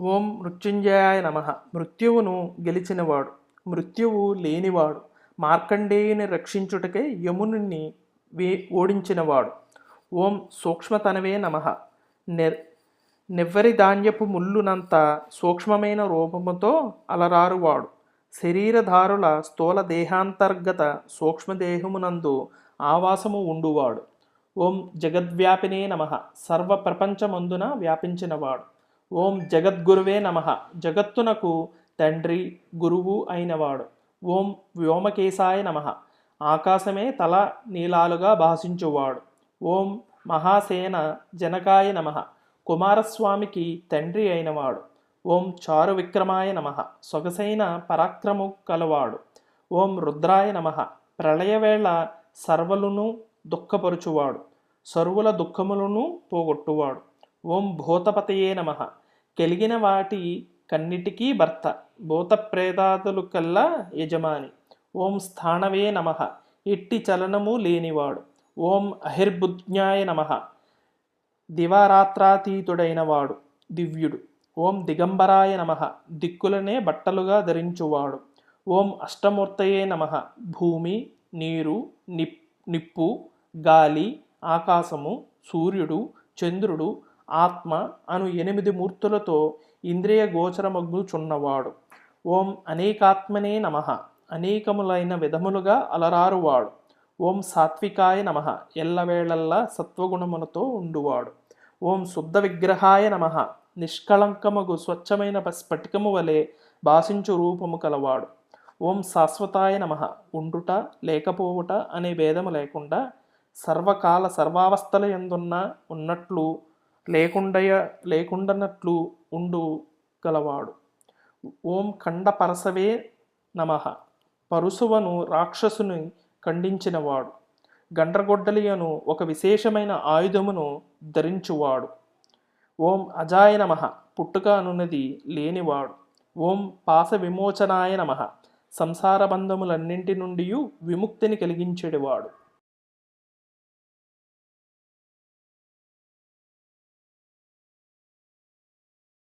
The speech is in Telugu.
ఓం మృత్యుంజయాయ నమ. మృత్యువును గెలిచినవాడు మృత్యువు లేనివాడు మార్కండేయుని రక్షించుటకై యమునుని వే ఓడించినవాడు. ఓం సూక్ష్మతనవే నమ. నిర్ నివ్వరి ధాన్యపు ముల్లునంత సూక్ష్మమైన రూపముతో అలరారువాడు. శరీరధారుల స్థూల దేహాంతర్గత సూక్ష్మదేహమునందు ఆవాసము ఉండువాడు. ఓం జగద్వ్యాపినే నమ. సర్వ ప్రపంచమందున వ్యాపించినవాడు. ఓం జగద్గురువే నమ. జగత్తునకు తండ్రి గురువు అయినవాడు. ఓం వ్యోమకేశాయ నమ. ఆకాశమే తల నీలాలుగా భాషించువాడు. ఓం మహాసేన జనకాయ నమ. కుమారస్వామికి తండ్రి అయినవాడు. ఓం చారు విక్రమాయ నమ. సొగసైన పరాక్రము కలవాడు. ఓం రుద్రాయ నమ. ప్రళయవేళ సర్వలును దుఃఖపరుచువాడు. సర్వుల దుఃఖములను పోగొట్టువాడు. ఓం భూతపతయే నమ. కెలిగిన వాటి కన్నిటికీ భర్త భూత ప్రేతాదులు కల్లా యజమాని. ఓం స్థానవే నమ. ఇట్టి చలనము లేనివాడు. ఓం అహిర్బుజ్ఞాయ నమ. దివారాత్రాతీతుడైన వాడు దివ్యుడు. ఓం దిగంబరాయ నమ. దిక్కులనే బట్టలుగా ధరించువాడు. ఓం అష్టమూర్తయే నమ. భూమి నీరు నిప్ నిప్పు గాలి ఆకాశము సూర్యుడు చంద్రుడు ఆత్మ అను ఎనిమిది మూర్తులతో ఇంద్రియ గోచరమగ్గుచున్నవాడు ఓం అనేకాత్మనే నమ. అనేకములైన విధములుగా అలరారువాడు. ఓం సాత్వికాయ నమ. ఎల్లవేళల్లా సత్వగుణములతో ఉండువాడు. ఓం శుద్ధ విగ్రహాయ నమ. నిష్కళంకమగు స్వచ్ఛమైన స్ఫటికము వలె భాషించు రూపము కలవాడు. ఓం శాశ్వతాయ నమ. ఉండుట లేకపోవుట అనే భేదము లేకుండా సర్వకాల సర్వావస్థల ఎందున్న ఉన్నట్లు లేకుండయ లేకుండనట్లు ఉండు గలవాడు. ఓం ఖండ పరసవే నమ. పరుసువను రాక్షసుని ఖండించినవాడు. గండ్రగొడ్డలియను ఒక విశేషమైన ఆయుధమును ధరించువాడు. ఓం అజాయ నమ. పుట్టుక అనున్నది లేనివాడు. ఓం పాస విమోచనాయ నమ. సంసార బంధములన్నింటి నుండి విముక్తిని కలిగించేవాడు.